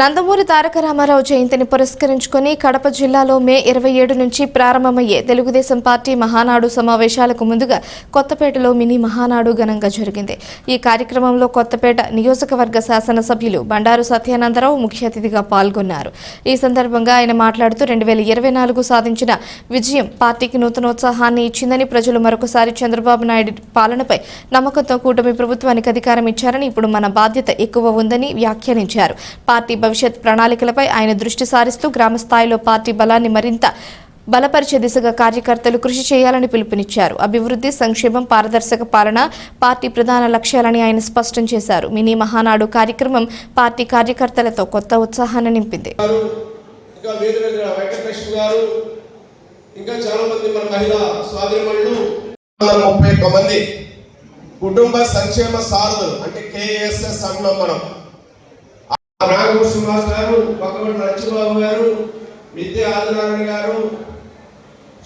నందమూరి తారక రామారావు జయంతిని పురస్కరించుకొని కడప జిల్లాలో మే ఇరవై ఏడు నుంచి ప్రారంభమయ్యే తెలుగుదేశం పార్టీ మహానాడు సమావేశాలకు ముందుగా కొత్తపేటలో మినీ మహానాడు ఘనంగా జరిగింది. ఈ కార్యక్రమంలో కొత్తపేట నియోజకవర్గ శాసనసభ్యులు బండారు సత్యానందరావు ముఖ్య అతిథిగా పాల్గొన్నారు. ఈ సందర్భంగా ఆయన మాట్లాడుతూ రెండు వేల ఇరవై నాలుగు సాధించిన విజయం పార్టీకి నూతనోత్సాహాన్ని ఇచ్చిందని ప్రజలు మరొకసారి చంద్రబాబు నాయుడు పాలనపై నమ్మకంతో కూటమి ప్రభుత్వానికి అధికారం ఇచ్చారని ఇప్పుడు మన బాధ్యత ఎక్కువ ఉందని వ్యాఖ్యానించారు. పార్టీ భవిష్యత్ ప్రణాళికలపై ఆయన దృష్టి సారిస్తూ గ్రామ స్థాయిలో పార్టీ బలాన్ని మరింత బలపరిచే దిశగా కార్యకర్తలు కృషి చేయాలని పిలుపునిచ్చారు. అభివృద్ధి సంక్షేమం పారదర్శక పాలన పార్టీ ప్రధాన లక్ష్యాలని ఆయన స్పష్టం చేశారు. మినీ మహానాడు కార్యక్రమం పార్టీ కార్యకర్తలతో కొత్త ఉత్సాహాన్ని నింపింది. ఇంకా చాలా మంది మన మహిళా ముప్పై ఒక్క మంది కుటుంబ సంక్షేమ సారథులు అంటే కేఎస్ఎస్ అంటున్నాం మనం. ఆ నాగభూషణ శ్రీనివాస్ గారు పక్కన నచ్చిబాబు గారు విద్య ఆదినారాయణ గారు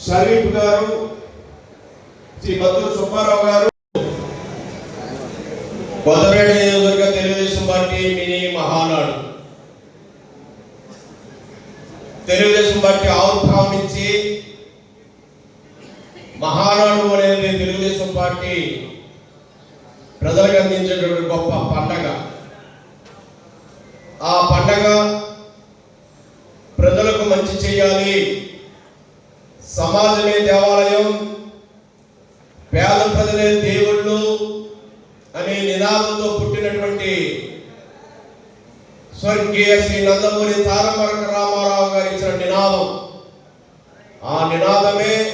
షరీఫ్ గారు శ్రీ బతుల సుబ్బారావు గారు. కొత్తపేట నియోజకవర్గ Telugu Desam party mini Mahanadu. Telugu Desam party ఆవిర్భావం నుంచి మహానాడు అనేది తెలుగుదేశం పార్టీ ప్రజలకు అందించేటువంటి గొప్ప పండగ. ఆ పండగ ప్రజలకు మంచి చేయాలి. సమాజమే దేవాలయం పేద ప్రజలే దేవుళ్ళు అనే నినాదంతో పుట్టినటువంటి స్వర్గీయ శ్రీ నందమూరి తారమరక రామారావు గారు ఇచ్చిన నినాదం. ఆ నినాదమే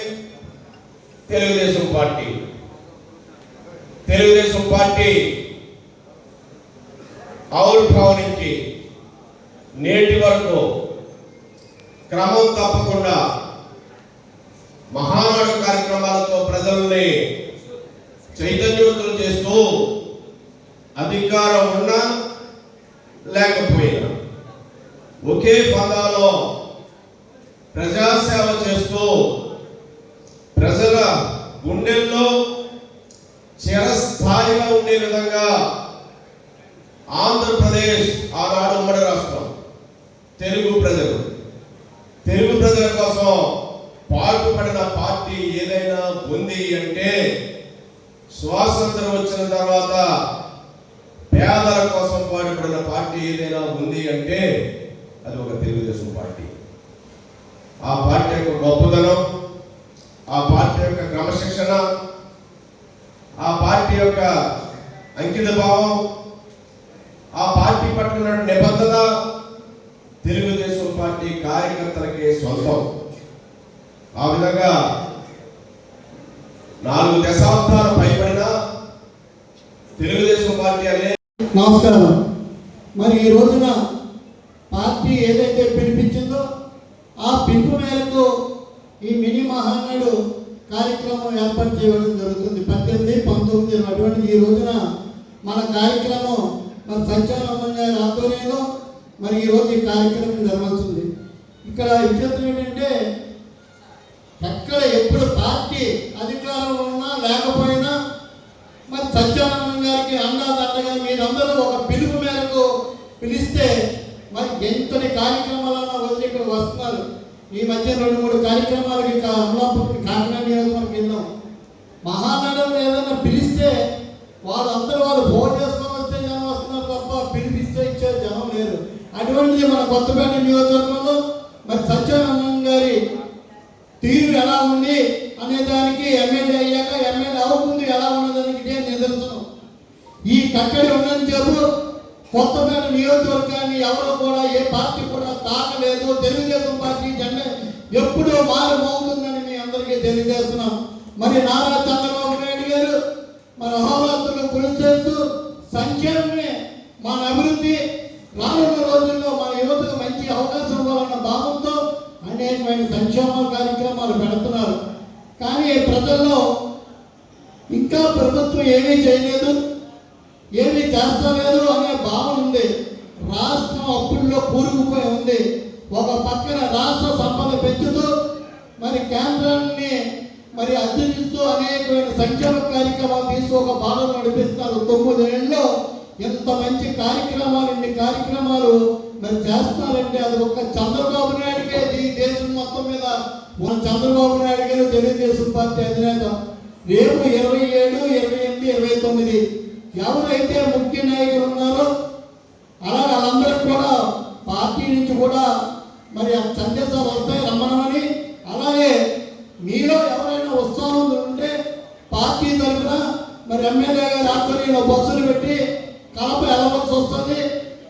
తెలుగుదేశం పార్టీ. తెలుగుదేశం పార్టీ ఆవిర్భావం నుంచి నేటి వరకు క్రమం తప్పకుండా మహానాడు కార్యక్రమాలతో ప్రజల్ని చైతన్యవంతులు చేస్తూ అధికారం ఉన్నా లేకపోయినా ఒకే పదాలో ప్రజాసేవ చేస్తూ ప్రజల గుండెల్లో చిరస్థాయిగా ఉండే విధంగా ఆంధ్రప్రదేశ్ ఆనాడు ఉమ్మడి రాష్ట్రం తెలుగు ప్రజలు. తెలుగు ప్రజల కోసం పాటుపడిన పార్టీ ఏదైనా ఉంది అంటే స్వాతంత్రం వచ్చిన తర్వాత పేదల కోసం పాటుపడిన పార్టీ ఏదైనా ఉంది అంటే అది ఒక తెలుగుదేశం పార్టీ. ఆ పార్టీ యొక్క గొప్పదనం ఆ పార్టీ యొక్క క్రమశిక్షణ ఆ పార్టీ యొక్క అంకిత భావం ఆ పార్టీ పట్టుకున్న నిబద్ధత తెలుగుదేశం పార్టీ కార్యకర్తలకే సొంతం ఆ విధంగా నాలుగు దశాబ్దాల పైబడిన తెలుగుదేశం పార్టీ అనే నమస్కారం. మరి ఈ రోజున పార్టీ ఏదైతే పిలిపించిందో ఆ పిలుపు మేరకు ఈ మినీ మహానాడు కార్యక్రమం ఏర్పాటు చేయడం జరుగుతుంది. పద్దెనిమిది పంతొమ్మిది అటువంటి ఈ రోజున మన కార్యక్రమం మన సత్యానందం గారి ఆధ్వర్యంలో మరి ఈ రోజు ఈ కార్యక్రమం జరగాల్సింది ఇక్కడ విచిత్రం ఏంటంటే ఎక్కడ ఎప్పుడు పార్టీ అధికారంలో ఉన్నా లేకపోయినా మరి సత్యానందం గారికి అండాదండగా మీరందరూ ఒక పిలుపు మేరకు పిలిస్తే మరి ఎంతటి కార్యక్రమాలన్నా వచ్చి ఇక్కడ వస్తున్నారు. ఈ మధ్య రెండు మూడు కార్యక్రమాలకు ఇంకా అమలాపురం కాకినాడ నియోజకవర్గం వెళ్ళాం మహానగరం ఏదైనా పిలిస్తే వాళ్ళందరూ వాళ్ళు అటువంటిది మన కొత్తపేట నియోజకవర్గంలో మరి సత్యానందం గారి తీరు ఎలా ఉంది అనే దానికి ఎమ్మెల్యే అయ్యాక ఎమ్మెల్యే అవ్వకుండా ఎలా ఉన్నదానికి నేను నిదర్శనం. ఈ కట్టడి ఉన్నది చెప్పు కొత్తపేట నియోజకవర్గాన్ని ఎవరో కూడా ఏ పార్టీ కూడా తాకలేదు. తెలుగుదేశం పార్టీ జెండా ఎప్పుడూ మారు మీ అందరికీ తెలియజేస్తున్నాం. మరి నారా చంద్రబాబు నాయుడు గారు మన అహోరాత్రులు కృషి చేస్తూ సంక్షేమమే మన అభివృద్ధి రానున్న భావంతో అనేకమైన సంక్షేమ కార్యక్రమాలు పెడుతున్నారు. కానీ ప్రజల్లో ఇంకా ప్రభుత్వం ఏమీ చేయలేదు ఏమీ చేస్తలేదు అనే భావన ఉంది. రాష్ట్రం అప్పుల్లో కూరుకుపోయి ఉంది. ఒక పక్కన రాష్ట్ర సంపద పెంచుతూ మరి కేంద్రాన్ని మరి అధ్యక్షిస్తూ అనేకమైన సంక్షేమ కార్యక్రమాలు తీసి ఒక భాగం నడిపిస్తున్నారు. తొమ్మిది ఏళ్ళలో ఎంత మంచి కార్యక్రమాలు ఇన్ని కార్యక్రమాలు మరి చేస్తున్నారంటే అది ఒక్క చంద్రబాబు గారి ఈ దేశం మొత్తం మీద మన చంద్రబాబు నాయుడు గారు తెలుగుదేశం పార్టీ అధినేత. రేపు ఇరవై ఏడు ఇరవై ఎనిమిది ఇరవై తొమ్మిది ఎవరైతే ముఖ్య నాయకులు ఉన్నారో అలా వాళ్ళందరికీ కూడా పార్టీ నుంచి కూడా మరి ఆ సందేశాలు వస్తాయి రమ్మనమని. అలాగే మీలో ఎవరైనా ఉత్సాహం ఉంటే పార్టీ తరఫున మరి ఎమ్మెల్యే గారు ఆధ్వర్యంలో బస్సులు పెట్టి